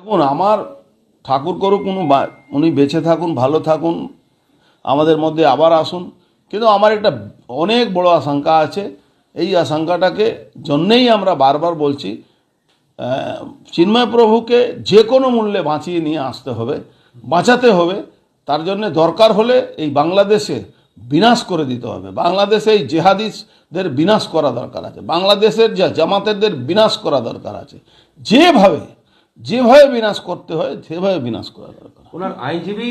দেখুন, আমার ঠাকুর করুক কোনো উনি বেঁচে থাকুন, ভালো থাকুন, আমাদের মধ্যে আবার আসুন। কিন্তু আমার একটা অনেক বড় আশঙ্কা আছে। এই আশঙ্কাটাকে জন্যেই আমরা বারবার বলছি চিন্ময় প্রভুকে যে কোনো মূল্যে বাঁচিয়ে নিয়ে আসতে হবে, বাঁচাতে হবে। তার জন্য দরকার হলে এই বাংলাদেশে বিনাশ করে দিতে হবে। বাংলাদেশে এই জেহাদিসদের বিনাশ করা দরকার আছে। বাংলাদেশের যা জামাতেরদের বিনাশ করা দরকার আছে। যেভাবে যেভাবে বিনাশ করতে হয় সেভাবে বিনাশ করা দরকার। ওনার আইনজীবী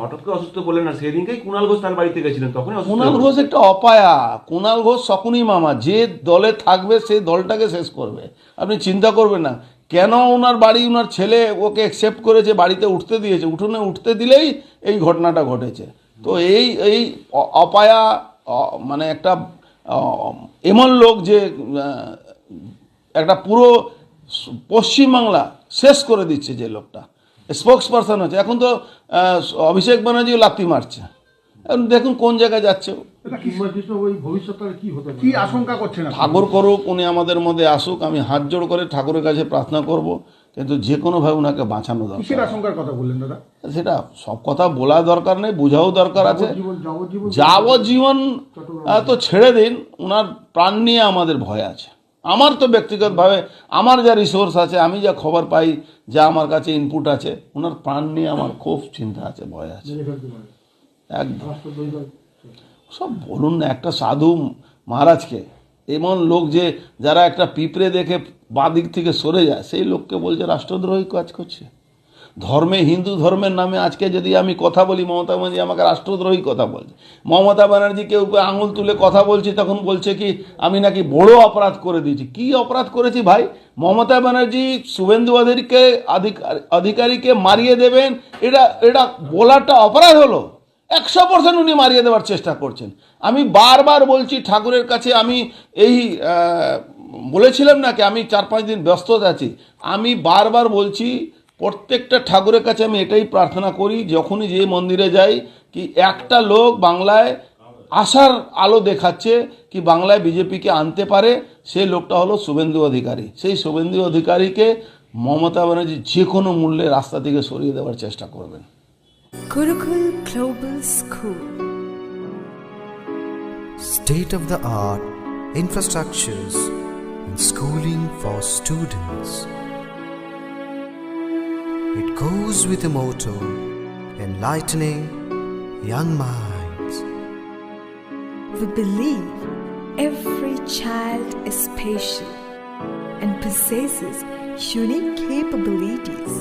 হঠাৎ করে অসুস্থ বললেন না সেদিনকেই কুণাল ঘোষ তার বাড়িতে গেছিলেন অসুস্থ কুণাল ঘোষ একটা অপায়া। কুণাল ঘোষ শকুনি মামা যে দলে থাকবে সেই দলটাকে শেষ করবে। আপনি চিন্তা করবেন না কেন ওনার বাড়ি ওনার ছেলে ওকে অ্যাকসেপ্ট করেছে বাড়িতে উঠতে দিয়েছে? উঠোনে উঠতে দিলেই এই ঘটনাটা ঘটেছে। তো এই এই অপায়া মানে একটা এমন লোক যে একটা পুরো পশ্চিমবাংলা শেষ করে দিচ্ছে যে লোকটা। স্পোক্স পারসন হচ্ছে। এখন তো অভিষেক ব্যানার্জিও লাত্তি মারছে। এখন দেখুন কোন জায়গায় যাচ্ছে। ও। চিন্ময় কৃষ্ণ ওই ভবিষ্যৎকালে কি আশঙ্কা করছেন ঠাকুর করুক উনি আমাদের মধ্যে আসুক আমি হাত জোড় করে ঠাকুরের কাছে প্রার্থনা করব কিন্তু যে কোনোভাবে ওনাকে বাঁচানো দরকার। আশঙ্কার কথা বললেন দাদা? সেটা সব কথা বলা দরকার নেই বোঝাও দরকার আছে। জীবন যাবজ্জীবন যাবজ্জীবন তো ছেড়ে দিন ওনার প্রাণ নিয়ে আমাদের ভয় আছে। আমার তো ব্যক্তিগতভাবে আমার যা রিসোর্স আছে আমি যা খবর পাই যা আমার কাছে ইনপুট আছে ওনার প্রাণ নিয়ে আমার খুব চিন্তা আছে ভয় আছে। একদম। সব বলুন না একটা সাধু মহারাজকে এমন লোক যে যারা একটা পিঁপড়ে দেখে বাঁ দিক থেকে সরে যায় সেই লোককে বলছে রাষ্ট্রদ্রোহী কাজ করছে। ধর্মে, হিন্দু ধর্মের নামে আজকে যদি আমি কথা বলি, মমতা ব্যানার্জি আমাকে রাষ্ট্রদ্রোহী কথা বলছে। মমতা ব্যানার্জিকে উপরে আঙুল তুলে কথা বলছি, তখন বলছে কি, আমি নাকি বড় অপরাধ করে দিয়েছি। কি অপরাধ করেছি ভাই? মমতা ব্যানার্জি শুভেন্দু অধিকারীকে অধিকারীকে মারিয়ে দেবেন, এটা এটা বলাটা অপরাধ হলো। একশো পার্সেন্ট উনি মারিয়ে দেওয়ার চেষ্টা করছেন। আমি বারবার বলছি, ঠাকুরের কাছে আমি এই বলেছিলাম নাকি আমি চার পাঁচ দিন ব্যস্ত আছি। আমি বারবার বলছি প্রত্যেকটা ঠাকুরের কাছে আমি এটাই প্রার্থনা করি যখনই যে মন্দিরে যাই কি একটা লোক বাংলায় আশার আলো দেখাচ্ছে কি বাংলায় বিজেপিকে আনতে পারে সেই লোকটা হলো শুভেন্দু অধিকারী সেই শুভেন্দু অধিকারীকে মমতা ব্যানার্জি যে কোনো মূল্যে রাস্তা থেকে সরিয়ে দেওয়ার চেষ্টা করবেন Gurukul Global School. state of the art infrastructures and schooling for students. Goes with the motto enlightening young minds. We believe every child is special and possesses unique capabilities,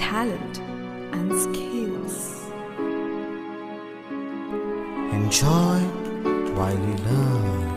talent, and skills. Enjoy while you learn.